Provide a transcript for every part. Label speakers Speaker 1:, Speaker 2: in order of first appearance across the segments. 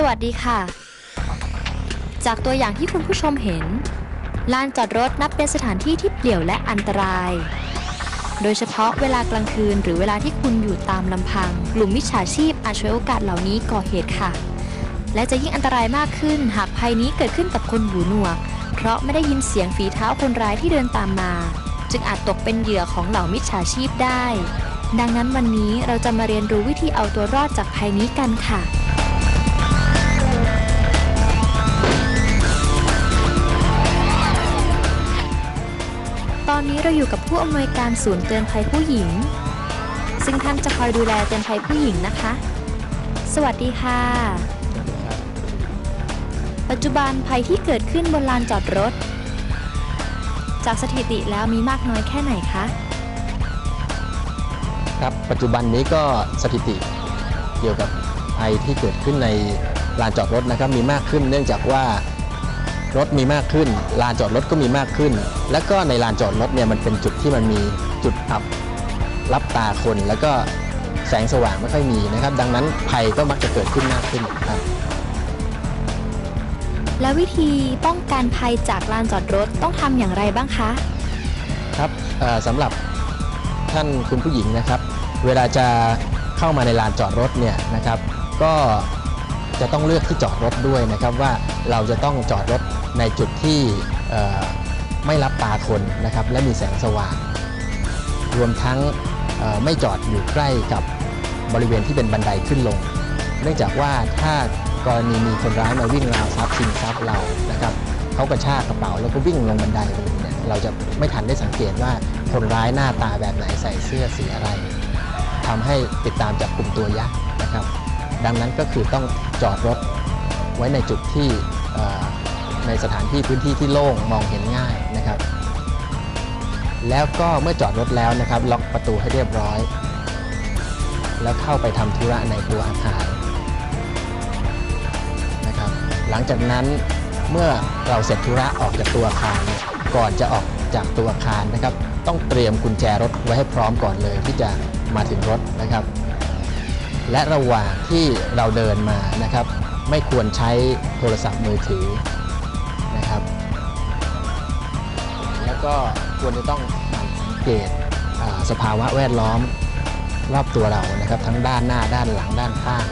Speaker 1: สวัสดีค่ะ จากตัวอย่างที่คุณผู้ชมเห็น ลานจอดรถนับเป็นสถานที่ที่เปลี่ยวและอันตราย โดยเฉพาะเวลากลางคืนหรือเวลาที่คุณอยู่ตามลำพัง กลุ่มมิจฉาชีพอาจฉวยโอกาสเหล่านี้ก่อเหตุค่ะ และจะยิ่งอันตรายมากขึ้นหากภัยนี้เกิดขึ้นกับคนหูหนวก เพราะไม่ได้ยินเสียงฝีเท้าคนร้ายที่เดินตามมา จึงอาจตกเป็นเหยื่อของเหล่ามิจฉาชีพได้ ดังนั้นวันนี้เราจะมาเรียนรู้วิธีเอาตัวรอดจากภัยนี้กันค่ะ นนี้เราอยู่กับผู้อำนวยการศูนย์เตือนภัยผู้หญิง ซึ่งท่านจะคอยดูแลเตือนภัยผู้หญิงนะคะ สวัสดีค่ะ ปัจจุบันภัยที่เกิดขึ้นบนลานจอดรถ จากสถิติแล้วมีมากน้อยแค่ไหนคะ
Speaker 2: ครับปัจจุบันนี้ก็สถิติเกี่ยวกับภัยที่เกิดขึ้นในลานจอดรถนะครับมีมากขึ้นเนื่องจากว่า รถมีมากขึ้น ลานจอดรถก็มีมากขึ้น แล้วก็ในลานจอดรถเนี่ยมันเป็นจุดที่มันมีจุดอับรับตาคนแล้วก็แสงสว่างไม่ค่อยมีนะครับ ดังนั้นภัยก็มักจะเกิดขึ้นมากขึ้นครับ
Speaker 1: และวิธีป้องกันภัยจากลานจอดรถต้องทำอย่างไรบ้างคะ
Speaker 2: ครับเอ่อสำหรับท่านคุณผู้หญิงนะครับ เวลาจะเข้ามาในลานจอดรถเนี่ยนะครับ ก็ จะต้องเลือกที่จอดรถด้วยนะครับว่าเราจะต้องจอดรถในจุดที่ไม่รับตาคนนะครับและมีแสงสว่าง รวมทั้งไม่จอดอยู่ใกล้กับบริเวณที่เป็นบันไดขึ้นลง เนื่องจากว่าถ้ากรณีมีคนร้ายมาวิ่งราวทรัพย์ชิงทรัพย์เรานะครับเขากระชากกระเป๋าแล้วก็วิ่งลงบันไดเนี่ยเราจะไม่ทันได้สังเกตว่าคนร้ายหน้าตาแบบไหนใส่เสื้อสีอะไรทำให้ติดตามจับกลุ่มตัวยากนะครับ ดังนั้นก็คือต้องจอดรถไว้ในจุดที่ในสถานที่พื้นที่ที่โล่งมองเห็นง่ายนะครับ แล้วก็เมื่อจอดรถแล้วนะครับ ล็อกประตูให้เรียบร้อย แล้วเข้าไปทำธุระในตัวอาคารนะครับ หลังจากนั้นเมื่อเราเสร็จธุระออกจากตัวอาคาร ก่อนจะออกจากตัวอาคารนะครับ ต้องเตรียมกุญแจรถไว้ให้พร้อมก่อนเลยที่จะมาถึงรถนะครับ และระหว่างที่เราเดินมานะครับ ไม่ควรใช้โทรศัพท์มือถือนะครับ แล้วก็ควรจะต้องสังเกตสภาวะแวดล้อมรอบตัวเรานะครับ ทั้งด้านหน้าด้านหลังด้านข้าง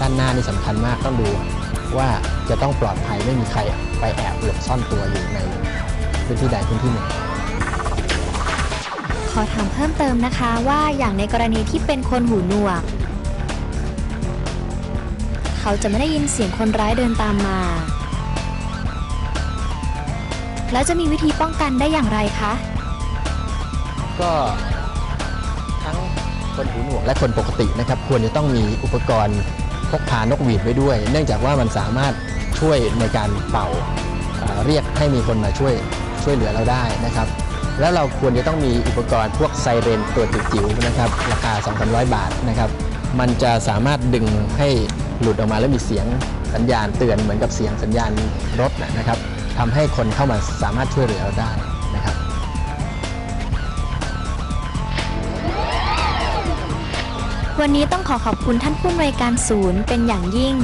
Speaker 2: ด้านหน้านี่สำคัญมากต้องดูว่าจะต้องปลอดภัยไม่มีใครไปแอบหลบซ่อนตัวอยู่ในพื้นที่ใดพื้นที่หนึ่ง
Speaker 1: ขอถามเพิ่มเติมนะคะว่าอย่างในกรณีที่เป็นคนหูหนวก เขาจะไม่ได้ยินเสียงคนร้ายเดินตามมา แล้วจะมีวิธีป้องกันได้อย่างไรคะ
Speaker 2: ก็ทั้งคนหูหนวกและคนปกตินะครับ ควรจะต้องมีอุปกรณ์พกพานกหวีดไว้ด้วย เนื่องจากว่ามันสามารถช่วยในการเป่าเรียกให้มีคนมาช่วยช่วยเหลือเราได้นะครับ แล้วเราควรจะต้องมีอุปกรณ์พวกไซเรนตัวจิ๋วๆนะครับ ราคา 2-300 บาทนะครับ มันจะสามารถดึงให้หลุดออกมาแล้วมีเสียงสัญญาณเตือนเหมือนกับเสียงสัญญาณรถนะครับทำให้คนเข้ามาสามารถช่วยเหลือเราได้นะครับ
Speaker 1: วันนี้ต้องขอขอบคุณท่านผู้อำนวยการศูนย์เป็นอย่างยิ่ง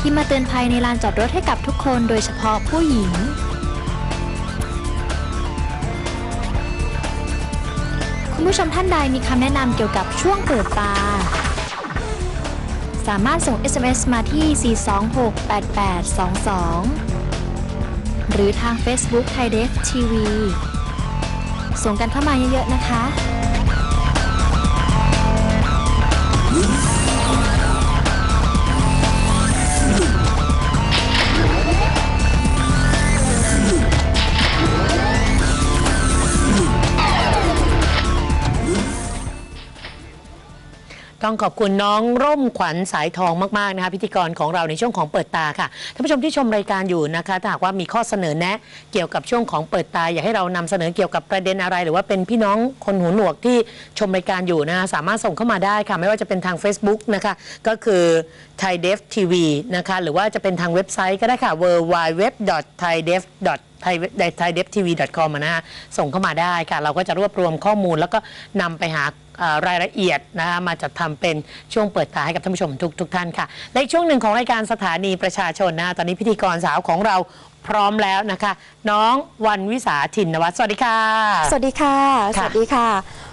Speaker 1: ที่มาเตือนภัยในลานจอดรถให้กับทุกคนโดยเฉพาะผู้หญิง คุณผู้ชมท่านใดมีคำแนะนำเกี่ยวกับช่วงเปิดปลาสามารถส่ง SMS มาที่ 4268822 หรือทาง Facebook Thai Def TV ส่งกันเข้ามาเยอะๆนะคะ
Speaker 3: ต้องขอบคุณน้องร่มขวัญสายทองมากๆนะคะพิธีกรของเราในช่วงของเปิดตาค่ะท่านผู้ชมที่ชมรายการอยู่นะคะถ้าหากว่ามีข้อเสนอแนะ เกี่ยวกับช่วงของเปิดตา อยากให้เรานำเสนอเกี่ยวกับประเด็นอะไร หรือว่าเป็นพี่น้องคนหูหนวกที่ชมรายการอยู่นะคะสามารถส่งเข้ามาได้ค่ะ ไม่ว่าจะเป็นทาง Facebook นะคะก็คือ Thai Def TV นะคะหรือว่าจะเป็นทางเว็บไซต์ก็ได้ค่ะ w w w t h a i d e f ไทยไทยเดฟทีวีคอมนะฮะส่งเข้ามาได้ค่ะ เราก็จะรวบรวมข้อมูล แล้วก็นำไปหารายละเอียดนะคะมาจัดทำเป็นช่วงเปิดตาให้กับท่านผู้ชมทุกทุกท่านค่ะ ในช่วงหนึ่งของรายการสถานีประชาชนนะตอนนี้พิธีกรสาวของเราพร้อมแล้วนะคะ น้องวันวิสาถินนวัฒน์สวัสดีค่ะ
Speaker 4: สวัสดีค่ะส
Speaker 3: ค่ะ
Speaker 4: วัสดีค่ะ